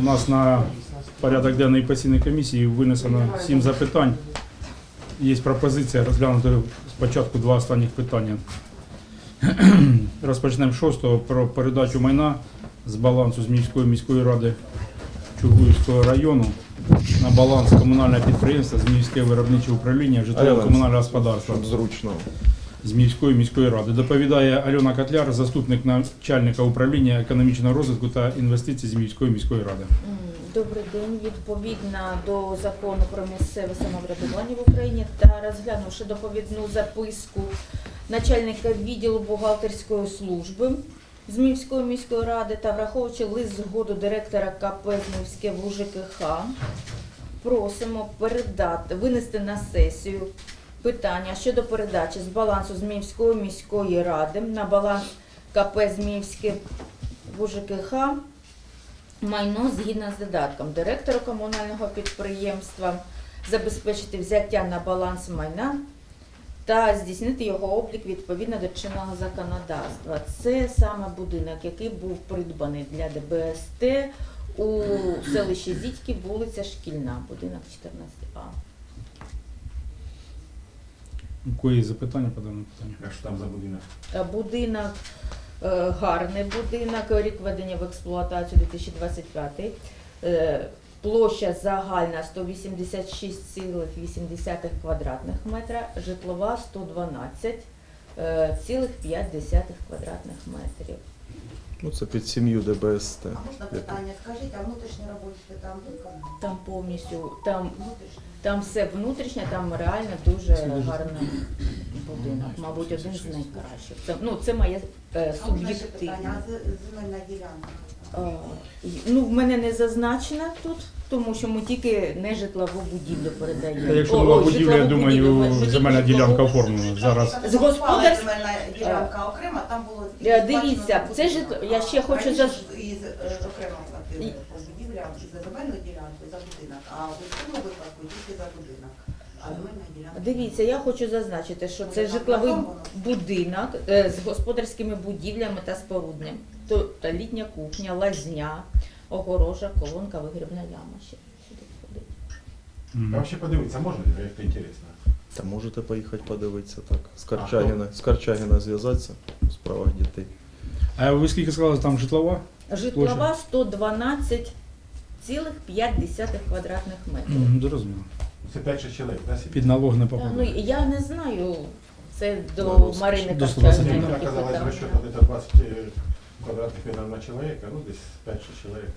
У нас на порядок денний постійної комісії винесено сім запитань. Є пропозиція розглянути спочатку два останніх питання. Розпочнемо шостого про передачу майна з балансу Зміївської міської міської ради Чугуївського району на баланс комунального підприємства Зміївське виробниче управління житлово-комунального господарства зручно. З міської міської ради. Доповідає Альона Котляр, заступник начальника управління економічного розвитку та інвестицій з міської міської ради. Добрий день. Відповідно до закону про місцеве самоврядування в Україні та розглянувши доповідну записку начальника відділу бухгалтерської служби Зміївської міської ради та враховуючи лист згоду директора КП Зміївське в УЖКХ, просимо передати, винести на сесію питання щодо передачі з балансу Зміївської міської ради на баланс КП Зміївське в УЖКХ майно згідно з додатком директора комунального підприємства забезпечити взяття на баланс майна та здійснити його облік відповідно до чинного законодавства. Це саме будинок, який був придбаний для ДБСТ у селищі Зітьки, вулиця Шкільна, будинок 14А. У є запитання по даному питанню? А що там за будинок? Е, Будинок е, гарний будинок, рік введення в експлуатацію 2025. Е, Площа загальна 186,8 квадратних метра, житлова 112,5 квадратних метрів. Ну це під сім'ю ДБСТ. А можна питання? Скажіть, а внутрішні роботи там виконані? Там повністю, там, там все внутрішнє, там реально дуже гарний будинок, мабуть, один з найкращих. Це, ну, це моє е, А можна ще суб'єктивне. А з- земельна ділянка? Е, Ну, в мене не зазначено тут, тому що ми тільки не житлову будівлю передаємо. Якщо о, будівля, я житлову будівлю, думаю, ми- земельна житлову- ділянка оформлена. Зараз З господарств- земельна ділянка окремо, там було... Е, дивіться, це житло- я ще хочу Раніше зас- із е, окремо платили по будівлям і за земельну ділянку, за будинок, а у цьому випадку тільки за будинок. А земельна ділянка... Дивіться, я хочу зазначити, що це житловий будинок е, з господарськими будівлями та спорудням. Тобто літня кухня, лазня, огорожа, колонка, вигрібна яма ще сюди входить. А вообще подивитися можна, як це інтересно? Та можете поїхати подивитися так. З Карчагіна, з Карчагіна зв'язатися в справах дітей. А ви скільки сказали, там житлова? Житлова 112,5 квадратних метрів. Мгм, Зрозуміло. Це 5-6 чоловік, да? Під налог не Та, Ну, я не знаю, це до До Марини до 120 Мені казалось, питання. розчет вот это 20 квадратних метрів на чоловіка, ну десь 5-6 чоловік.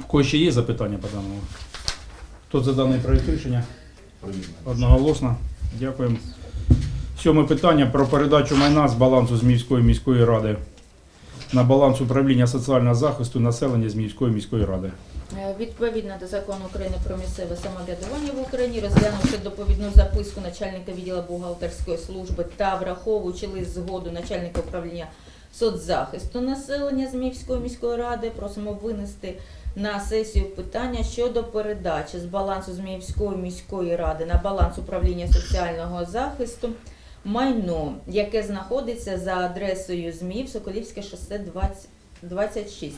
В кого ще є запитання по даному? Хто за даний проєкт рішення? Одноголосно. Дякуємо. Сьоме питання про передачу майна з балансу Зміївської міської ради на баланс управління соціального захисту населення Зміївської міської ради. Е, Відповідно до закону України про місцеве самоврядування в Україні, розглянувши доповідну записку начальника відділу бухгалтерської служби та враховуючи лист згоду начальника управління соцзахисту населення Зміївської міської ради, просимо винести на сесію питання щодо передачі з балансу Зміївської міської ради на баланс управління соціального захисту майно, яке знаходиться за адресою Зміїв, Соколівське шосе 20 26.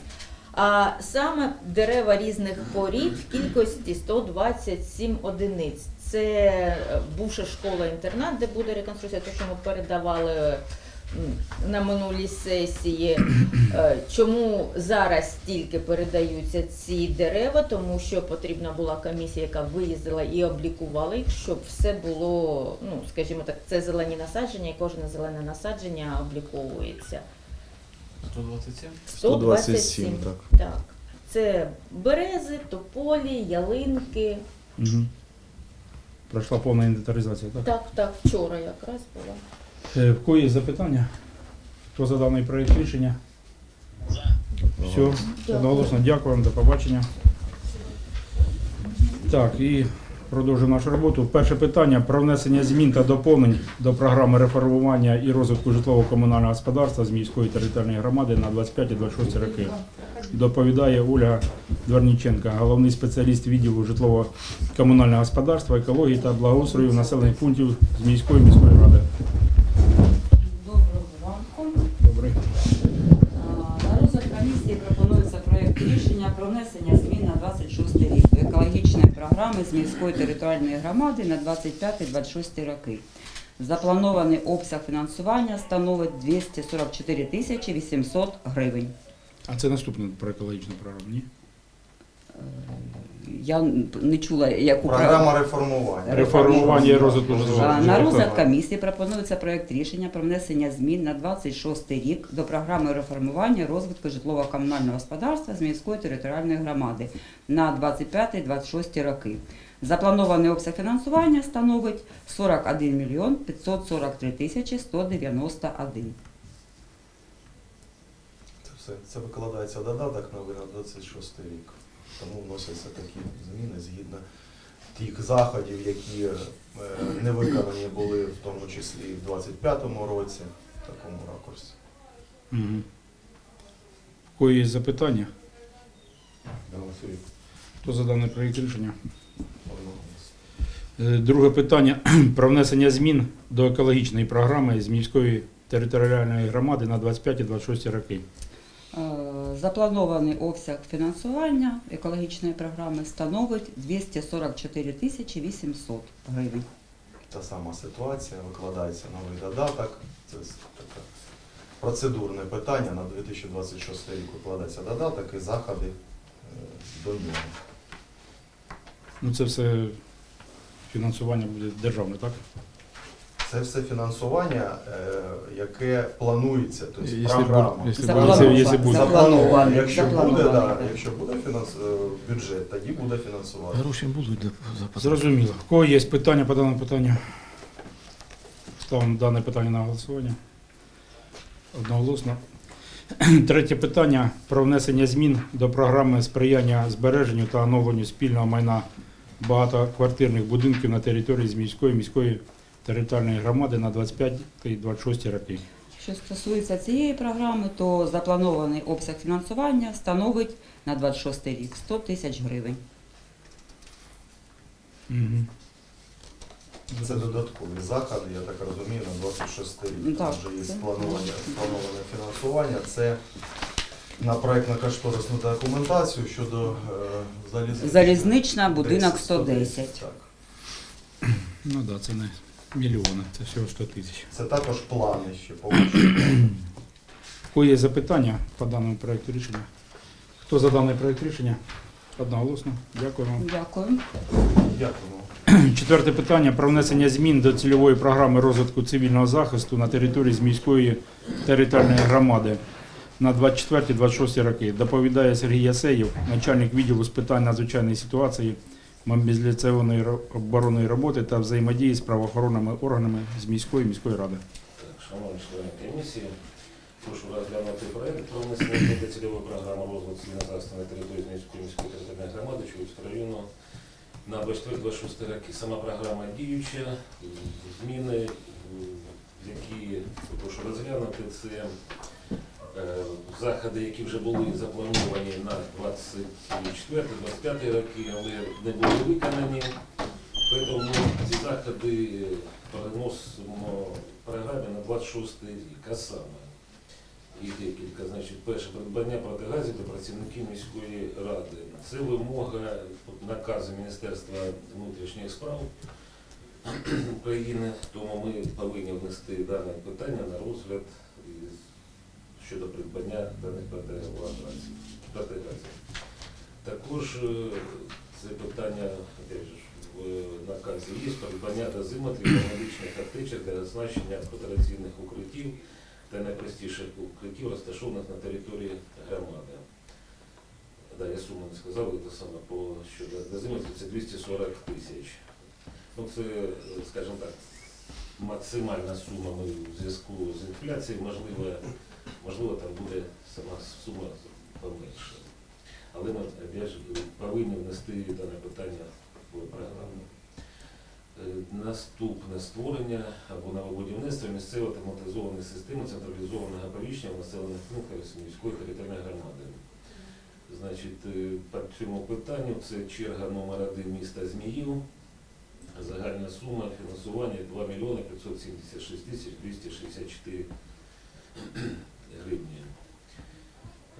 А саме дерева різних порід в кількості 127 одиниць. Це е, бувша школа-інтернат, де буде реконструкція, те, що ми передавали на минулій сесії. Е, Чому зараз тільки передаються ці дерева? Тому що потрібна була комісія, яка виїздила і облікувала їх, щоб все було, ну скажімо так, це зелені насадження, і кожне зелене насадження обліковується. 127? 127, так. Так. Це берези, тополі, ялинки. Угу. Пройшла повна інвентаризація, так? Так, так, вчора якраз була. Е, В кого є запитання? Хто за даний проєкт рішення? Все, одноголосно дякуємо, до побачення. Так, і продовжуємо нашу роботу. Перше питання про внесення змін та доповнень до програми реформування і розвитку житлово-комунального господарства з міської територіальної громади на 25-26 роки. Доповідає Ольга Дворніченка, головний спеціаліст відділу житлово-комунального господарства, екології та благоустрою населених пунктів з міської міської ради. Рішення про внесення змін на 26 рік до екологічної програми з міської територіальної громади на 25-26 роки. Запланований обсяг фінансування становить 244 тисячі 800 гривень. А це наступне про екологічну програму, ні? Я не чула, яку Програма реформування. Реформування і розвитку На розгляд комісії пропонується проект рішення про внесення змін на 26 рік до програми реформування розвитку житлово-комунального господарства з міської територіальної громади на 25-26 роки. Запланований обсяг фінансування становить 41 мільйон 543 тисячі 191. Це викладається додаток новий на 26 рік. Тому вносяться такі зміни згідно тих заходів, які е, не виконані були, в тому числі і в 25-му році, в такому ракурсі. Угу. Кої є запитання? Хто за даний проєкт рішення? Е, Друге питання про внесення змін до екологічної програми з міської територіальної громади на 25-26 роки. Запланований обсяг фінансування екологічної програми становить 244 тисячі 800 гривень. Та сама ситуація, викладається новий додаток. Це таке процедурне питання. На 2026 рік викладається додаток і заходи е, до нього. Ну це все фінансування буде державне, так? Це все фінансування, е, яке планується, тобто Якщо програма. буде- якщо буде, якщо буде. Заплановано. Якщо буде, Заплановано, да, якщо буде фінанс... е, бюджет, тоді буде фінансування. Гроші будуть для запасу. Зрозуміло. В кого є питання по даному питанню? Ставимо дане питання на голосування. Одноголосно. Третє питання про внесення змін до програми сприяння збереженню та оновленню спільного майна багатоквартирних будинків на території з міської міської територіальної громади на 25-26 роки. Що стосується цієї програми, то запланований обсяг фінансування становить на 26 рік 100 тисяч гривень. Угу. Це додаткові заходи, я так розумію, на 26 Ну, рік. Там так, вже є сплановане, сплановане фінансування. Це на проєктно-кошторисну документацію щодо е, залізничного. Залізнична, будинок 10, 110. Так. Ну так, да, це не мільйони, це всього 100 тисяч. Це також плани ще получення. В є запитання по даному проєкту рішення? Хто за даний проєкт рішення? Одноголосно. Дякую вам. Дякую. Дякуємо. Четверте питання про внесення змін до цільової програми розвитку цивільного захисту на території з міської територіальної громади на 24-26 роки. Доповідає Сергій Ясеєв, начальник відділу з питань надзвичайної ситуації, мобілізаційної ро- оборонної роботи та взаємодії з правоохоронними органами з міської міської ради. Так, шановні члени комісії, прошу розглянути проект про внесення до цільової програми розвитку захисту на території Зміївської міської територіальної громади Чуївського району на 24-26 роки. Сама програма діюча, зміни, які прошу розглянути, це е, заходи, які вже були заплановані на 24-25 роки, але не були виконані. Тому ці заходи переносимо програмі на 26 рік, а саме. І декілька, значить, перше придбання протигазів для працівників міської ради. Це вимога наказу Міністерства внутрішніх справ України, тому ми повинні внести дане питання на розгляд щодо придбання даних протигазів. протигазів. Також е, це питання, в наказі є придбання дозиметрів та медичних аптечок для оснащення операційних укриттів та найпростіших укриттів, розташованих на території громади. Да, я суму не сказав, це саме по щодо дозиметрів, це 240 тисяч. Ну, це, скажімо так, максимальна сума ми в зв'язку з інфляцією, можливо, можливо, там буде сама сума поменше. Але ми повинні внести дане питання в програму. Е, Наступне створення або новобудівництво місцевої автоматизованої системи централізованого оповіщення в населених пунктах міської територіальної громади. Значить, е, по цьому питанню це черга номер один міста Зміїв. Загальна сума фінансування 2 мільйони 576 тисяч 264 гривні.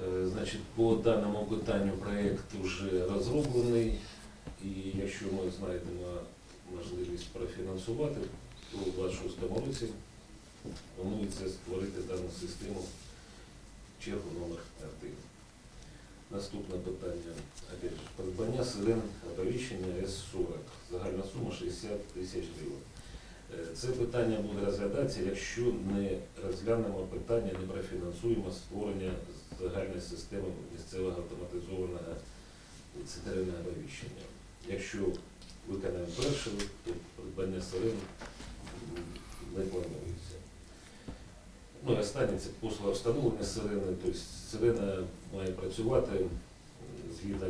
Е, Значить, по даному питанню проєкт вже розроблений, і якщо ми знайдемо можливість профінансувати, то у 26-му році планується створити дану систему чергу номер 1. Наступне питання. Опять же, придбання сирен оповіщення С-40. Загальна сума 60 тисяч гривень. Е, Це питання буде розглядатися, якщо не розглянемо питання, не профінансуємо створення загальної системи місцевого автоматизованого центрального оповіщення. Якщо виконаємо перше, то придбання сирен не планується. Ну і останнє це послуга встановлення сирени. Тобто сирена має працювати згідно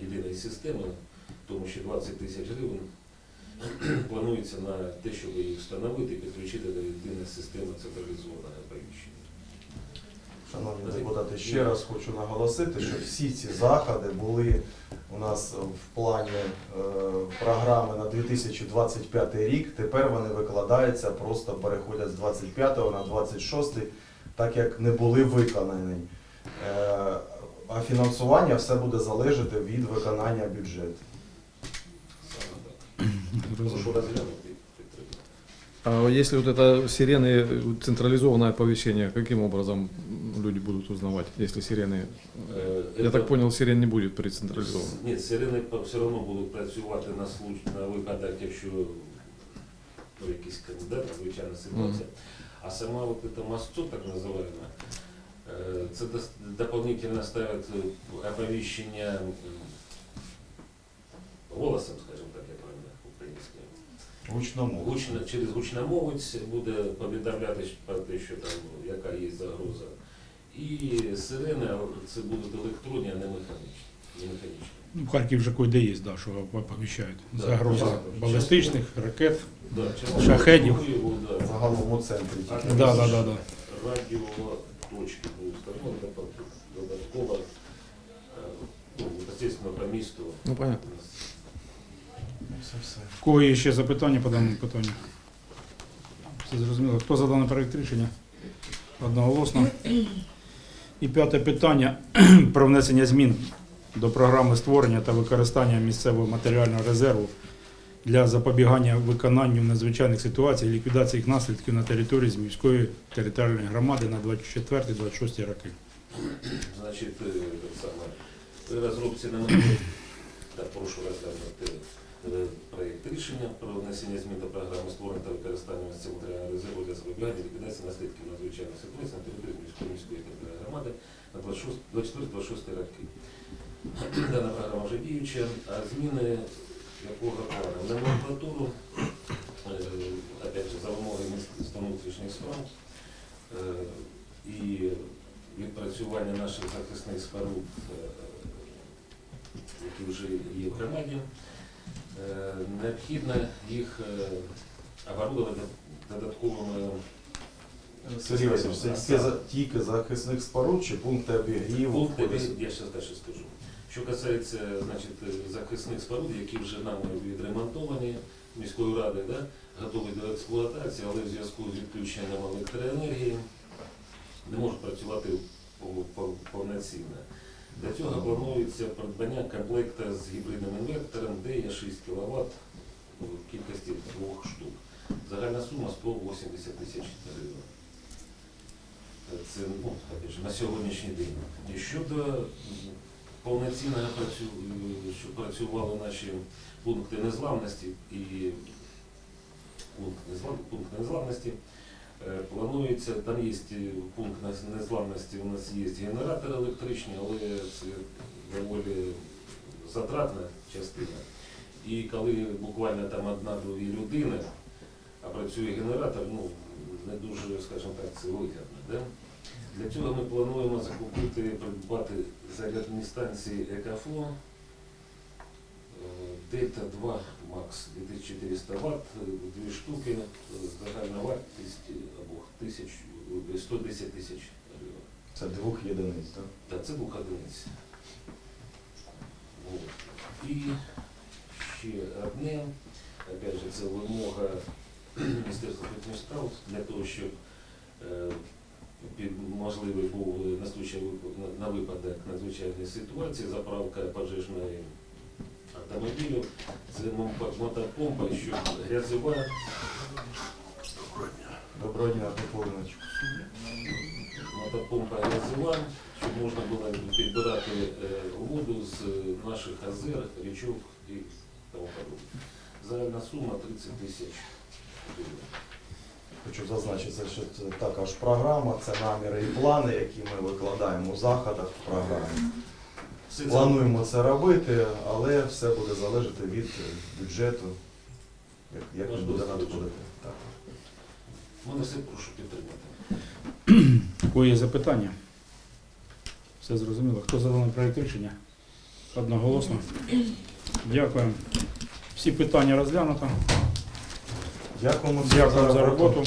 єдиної системи, тому що 20 тисяч гривень планується на те, щоб її встановити і підключити до єдиної системи централізованого оповіщення. Шановні депутати, ще раз хочу наголосити, що всі ці заходи були у нас в плані е, програми на 2025 рік. Тепер вони викладаються, просто переходять з 25 на 26, так як не були виконані. Е, а фінансування все буде залежати від виконання бюджету. Саме так. Прошу розглянути і підтримати. А если вот это сирены, э, централизованное оповещение, каким образом люди будут узнавать, если сирены... Э, Я это- так понял, сирен не будет при централизованном. Ні, сирени по- все одно будуть працювати на случ... на випадок, якщо ну, якийсь кандидат, звичайна ситуація. А сама вот это мосту, так називаємо, е, це дос- дополнительно ставить е, оповіщення м, голосом, скажімо Гучному. Гучно, через гучномовець буде повідомляти про те, що там яка є загроза. І сирени це будуть електронні, а не механічні. Не механічні. Ну, в Харків вже кое-де є, да, що оповіщають. Да. Загроза Часто. балістичних ракет. Да, частково Шахедів. Києву, да. Загалом у центрі тільки. Да, да, да, да. радіоточки будуть встановлені додатково, е, ну, по місту. Ну, понятно. Все. В кого є ще запитання по даному питанню? Все зрозуміло. Хто за даний проект рішення? Одноголосно. І п'яте питання про внесення змін до програми створення та використання місцевого матеріального резерву для запобігання виконанню надзвичайних ситуацій і ліквідації їх наслідків на території з міської територіальної громади на 24-26 роки. Значить, е, при розробці на так, прошу розглянути е, проєкт рішення про внесення змін до програми створення та використання місцевого матеріального резерву для запобігання ліквідації наслідків надзвичайних ситуацій на території міської міської територіальної громади на 24-26 роки. Дана програма вже діюча, а зміни якого плану? Номенклатуру, е, опять же, за вимоги внутрішніх справ е, і відпрацювання наших захисних споруд, е, які вже є в громаді, е, необхідно їх е, оборудувати додатковими Сергій Васильович, це тільки за- тільки захисних споруд чи пункти обігріву? Пункти, я зараз далі скажу. Що касається значить, захисних споруд, які вже нами відремонтовані міською радою, да, готові до експлуатації, але в зв'язку з відключенням електроенергії не можуть працювати пов- пов- повноцінно. Для цього планується придбання комплекта з гібридним інвертором, де є 6 кВт в кількості двох штук. Загальна сума 180 тисяч гривень. Це ну, на сьогоднішній день. І щодо повноцінного щоб працювали наші пункти незламності і пункт, незлам... пункт незламності, планується, там є пункт незламності, у нас є генератор електричний, але це доволі затратна частина. І коли буквально там одна-дві людини, а працює генератор, ну не дуже, скажімо так, це вигідно. Да? Для цього ми плануємо закупити, придбати зарядні станції Екафло Дельта 2 Макс 2400 Вт, дві штуки, загальна вартість обох тисяч, е, 110 тисяч гривень. Це двох єдиниць, так? Так, це двох одиниць. От. І ще одне, опять же, це вимога Міністерства внутрішніх справ для того, щоб е, можливий був на випадок надзвичайної ситуації, заправка пожежної автомобілю. Це мотопомпа, що грязева, Доброго дня, Іванович. мотопомпа грязева, щоб можна було підбирати е, воду з наших озер, річок і тому подобне. Загальна сума 30 тисяч. Хочу зазначити, що це також програма, це наміри і плани, які ми викладаємо у заходах в програмі. Плануємо це робити, але все буде залежати від е, бюджету, як, як він буде надходити. Так. мене все прошу підтримати. Кого є запитання? Все зрозуміло. Хто за даний проєкт рішення? Одноголосно. Дякую. Всі питання розглянуто. Дякуємо Дякую за роботу.